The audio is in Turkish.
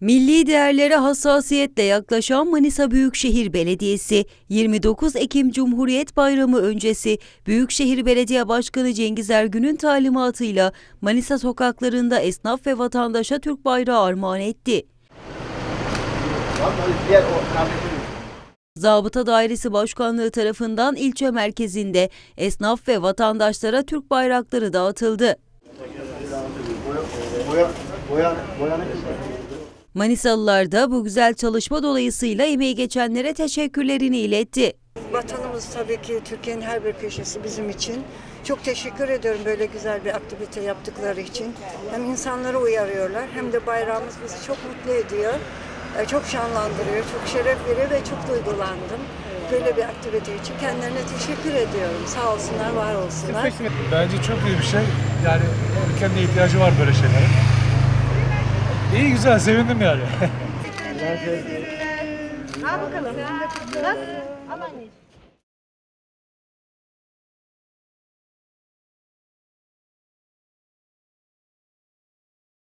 Milli değerlere hassasiyetle yaklaşan Manisa Büyükşehir Belediyesi, 29 Ekim Cumhuriyet Bayramı öncesi Büyükşehir Belediye Başkanı Cengiz Ergün'ün talimatıyla Manisa sokaklarında esnaf ve vatandaşa Türk bayrağı armağan etti. Zabıta Dairesi Başkanlığı tarafından ilçe merkezinde esnaf ve vatandaşlara Türk bayrakları dağıtıldı. Boya, boya, Manisalılar da bu güzel çalışma dolayısıyla emeği geçenlere teşekkürlerini iletti. Vatanımız tabii ki Türkiye'nin her bir köşesi bizim için. Çok teşekkür ediyorum böyle güzel bir aktivite yaptıkları için. Hem insanları uyarıyorlar hem de bayrağımız bizi çok mutlu ediyor. Ee, Çok şanlandırıyor, çok şeref veriyor ve çok duygulandım. Böyle bir aktivite için kendilerine teşekkür ediyorum. Sağ olsunlar, var olsunlar. Bence çok iyi bir şey. Yani ülkenin de ihtiyacı var böyle şeylere. İyi güzel sevindim yani. Al bakalım. Nasıl? Al anneciğim.